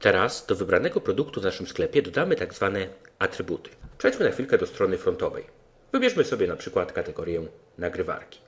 Teraz do wybranego produktu w naszym sklepie dodamy tak zwane atrybuty. Przejdźmy na chwilkę do strony frontowej. Wybierzmy sobie na przykład kategorię nagrywarki.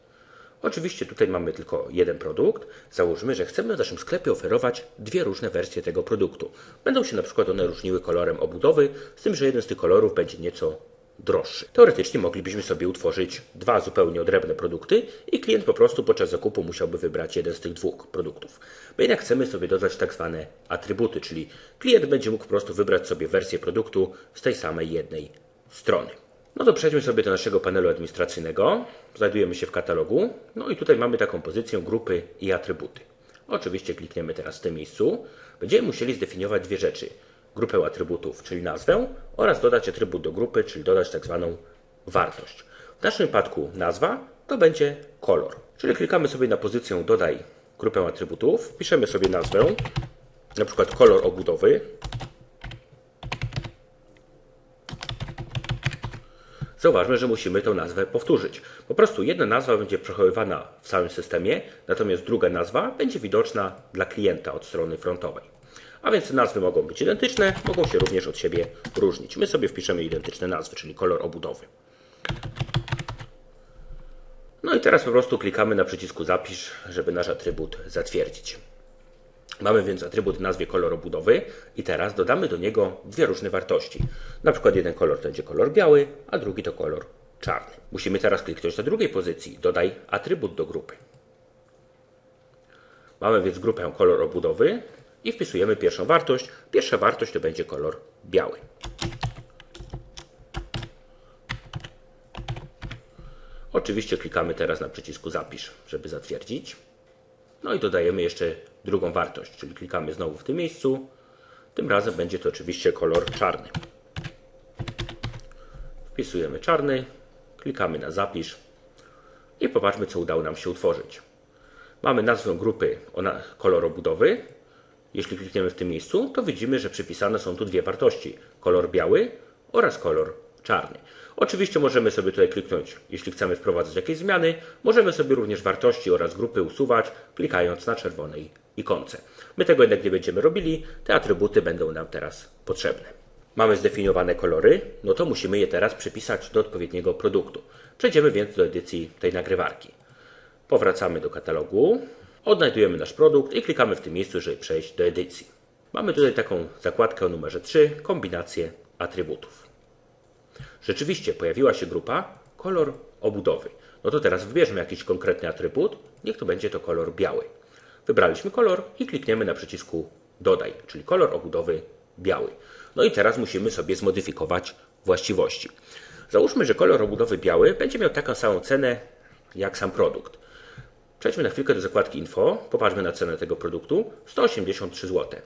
Oczywiście tutaj mamy tylko jeden produkt. Załóżmy, że chcemy w naszym sklepie oferować dwie różne wersje tego produktu. Będą się na przykład one różniły kolorem obudowy, z tym, że jeden z tych kolorów będzie nieco droższy. Teoretycznie moglibyśmy sobie utworzyć dwa zupełnie odrębne produkty i klient po prostu podczas zakupu musiałby wybrać jeden z tych dwóch produktów. My jednak chcemy sobie dodać tak zwane atrybuty, czyli klient będzie mógł po prostu wybrać sobie wersję produktu z tej samej jednej strony. No to przejdźmy sobie do naszego panelu administracyjnego. Znajdujemy się w katalogu. No i tutaj mamy taką pozycję grupy i atrybuty. Oczywiście klikniemy teraz w tym miejscu. Będziemy musieli zdefiniować dwie rzeczy. Grupę atrybutów, czyli nazwę oraz dodać atrybut do grupy, czyli dodać tak zwaną wartość. W naszym przypadku nazwa to będzie kolor. Czyli klikamy sobie na pozycję dodaj grupę atrybutów, piszemy sobie nazwę, na przykład kolor obudowy, Zauważmy, że musimy tę nazwę powtórzyć. Po prostu jedna nazwa będzie przechowywana w całym systemie, natomiast druga nazwa będzie widoczna dla klienta od strony frontowej. A więc nazwy mogą być identyczne, mogą się również od siebie różnić. My sobie wpiszemy identyczne nazwy, czyli kolor obudowy. No i teraz po prostu klikamy na przycisku zapisz, żeby nasz atrybut zatwierdzić. Mamy więc atrybut w nazwie kolor obudowy i teraz dodamy do niego dwie różne wartości. Na przykład jeden kolor to będzie kolor biały, a drugi to kolor czarny. Musimy teraz kliknąć na drugiej pozycji. Dodaj atrybut do grupy. Mamy więc grupę kolor obudowy i wpisujemy pierwszą wartość. Pierwsza wartość to będzie kolor biały. Oczywiście klikamy teraz na przycisku zapisz, żeby zatwierdzić. No i dodajemy jeszcze drugą wartość, czyli klikamy znowu w tym miejscu. Tym razem będzie to oczywiście kolor czarny. Wpisujemy czarny, klikamy na zapisz i popatrzmy, co udało nam się utworzyć. Mamy nazwę grupy kolor obudowy. Jeśli klikniemy w tym miejscu, to widzimy, że przypisane są tu dwie wartości: kolor biały oraz kolor czarny. Oczywiście możemy sobie tutaj kliknąć, jeśli chcemy wprowadzać jakieś zmiany. Możemy sobie również wartości oraz grupy usuwać, klikając na czerwonej ikonce. My tego jednak nie będziemy robili, te atrybuty będą nam teraz potrzebne. Mamy zdefiniowane kolory, no to musimy je teraz przypisać do odpowiedniego produktu. Przejdziemy więc do edycji tej nagrywarki. Powracamy do katalogu, odnajdujemy nasz produkt i klikamy w tym miejscu, żeby przejść do edycji. Mamy tutaj taką zakładkę o numerze 3, kombinację atrybutów. Rzeczywiście pojawiła się grupa kolor obudowy. No to teraz wybierzmy jakiś konkretny atrybut, niech to będzie to kolor biały. Wybraliśmy kolor i klikniemy na przycisku dodaj, czyli kolor obudowy biały. No i teraz musimy sobie zmodyfikować właściwości. Załóżmy, że kolor obudowy biały będzie miał taką samą cenę jak sam produkt. Przejdźmy na chwilkę do zakładki info, popatrzmy na cenę tego produktu 183 zł.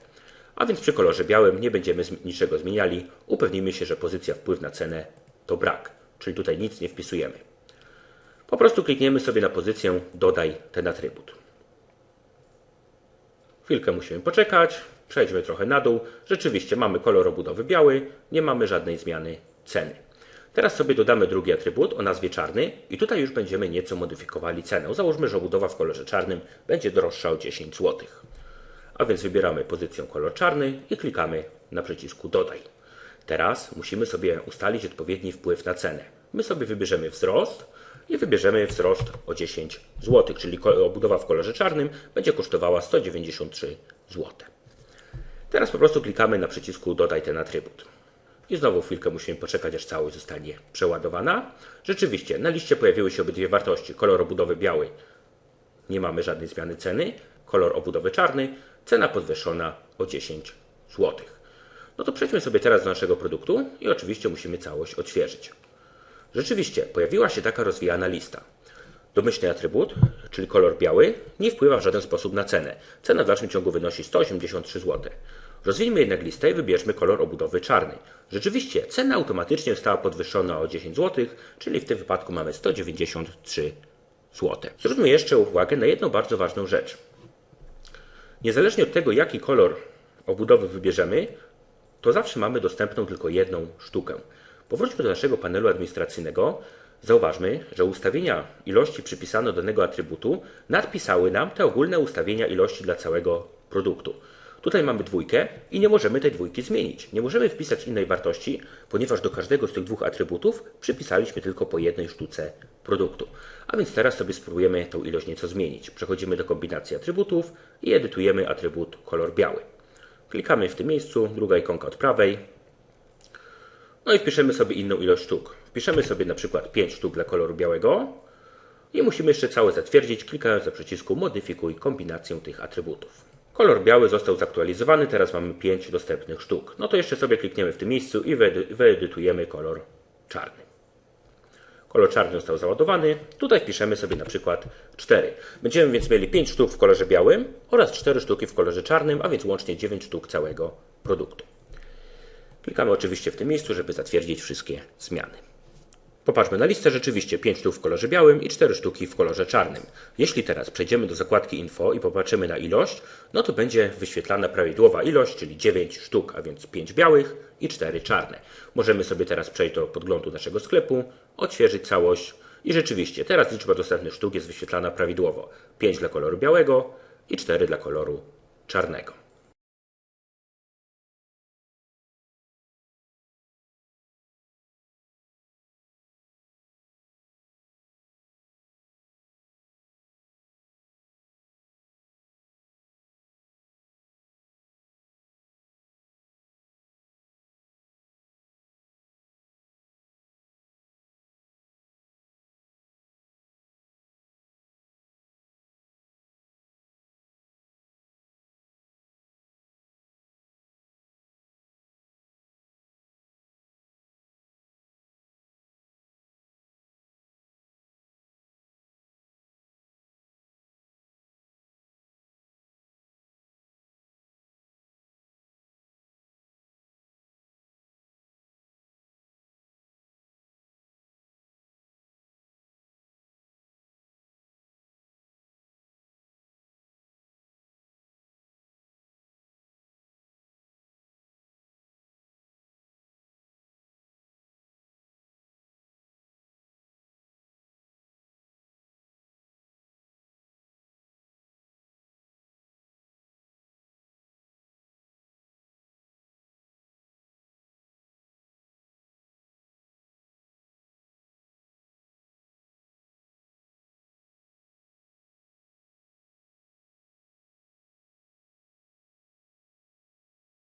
A więc przy kolorze białym nie będziemy niczego zmieniali. Upewnijmy się, że pozycja wpływ na cenę to brak, czyli tutaj nic nie wpisujemy. Po prostu klikniemy sobie na pozycję dodaj ten atrybut. Chwilkę musimy poczekać, przejdźmy trochę na dół. Rzeczywiście mamy kolor obudowy biały, nie mamy żadnej zmiany ceny. Teraz sobie dodamy drugi atrybut o nazwie czarny i tutaj już będziemy nieco modyfikowali cenę. Załóżmy, że obudowa w kolorze czarnym będzie droższa o 10 zł. A więc wybieramy pozycję kolor czarny i klikamy na przycisku dodaj. Teraz musimy sobie ustalić odpowiedni wpływ na cenę. My sobie wybierzemy wzrost i wybierzemy wzrost o 10 zł, czyli obudowa w kolorze czarnym będzie kosztowała 193 zł. Teraz po prostu klikamy na przycisku dodaj ten atrybut. I znowu chwilkę musimy poczekać, aż całość zostanie przeładowana. Rzeczywiście, na liście pojawiły się obydwie wartości. Kolor obudowy biały, nie mamy żadnej zmiany ceny. Kolor obudowy czarny, cena podwyższona o 10 zł. No to przejdźmy sobie teraz do naszego produktu i oczywiście musimy całość odświeżyć. Rzeczywiście, pojawiła się taka rozwijana lista. Domyślny atrybut, czyli kolor biały, nie wpływa w żaden sposób na cenę. Cena w dalszym ciągu wynosi 183 zł. Rozwijmy jednak listę i wybierzmy kolor obudowy czarny. Rzeczywiście, cena automatycznie została podwyższona o 10 zł, czyli w tym wypadku mamy 193 zł. Zwróćmy jeszcze uwagę na jedną bardzo ważną rzecz. Niezależnie od tego, jaki kolor obudowy wybierzemy, to zawsze mamy dostępną tylko jedną sztukę. Powróćmy do naszego panelu administracyjnego. Zauważmy, że ustawienia ilości przypisane do danego atrybutu nadpisały nam te ogólne ustawienia ilości dla całego produktu. Tutaj mamy dwójkę i nie możemy tej dwójki zmienić. Nie możemy wpisać innej wartości, ponieważ do każdego z tych dwóch atrybutów przypisaliśmy tylko po jednej sztuce produktu. A więc teraz sobie spróbujemy tą ilość nieco zmienić. Przechodzimy do kombinacji atrybutów i edytujemy atrybut kolor biały. Klikamy w tym miejscu, druga ikonka od prawej. No i wpiszemy sobie inną ilość sztuk. Wpiszemy sobie na przykład 5 sztuk dla koloru białego i musimy jeszcze całe zatwierdzić, klikając na przycisku Modyfikuj kombinację tych atrybutów. Kolor biały został zaktualizowany, teraz mamy 5 dostępnych sztuk. No to jeszcze sobie klikniemy w tym miejscu i wyedy- wyedytujemy kolor czarny. Kolor czarny został załadowany. Tutaj wpiszemy sobie na przykład 4. Będziemy więc mieli 5 sztuk w kolorze białym oraz 4 sztuki w kolorze czarnym, a więc łącznie 9 sztuk całego produktu. Klikamy oczywiście w tym miejscu, żeby zatwierdzić wszystkie zmiany. Popatrzmy na listę, rzeczywiście 5 sztuk w kolorze białym i 4 sztuki w kolorze czarnym. Jeśli teraz przejdziemy do zakładki Info i popatrzymy na ilość, no to będzie wyświetlana prawidłowa ilość, czyli 9 sztuk, a więc 5 białych i 4 czarne. Możemy sobie teraz przejść do podglądu naszego sklepu, odświeżyć całość i rzeczywiście teraz liczba dostępnych sztuk jest wyświetlana prawidłowo. 5 dla koloru białego i 4 dla koloru czarnego.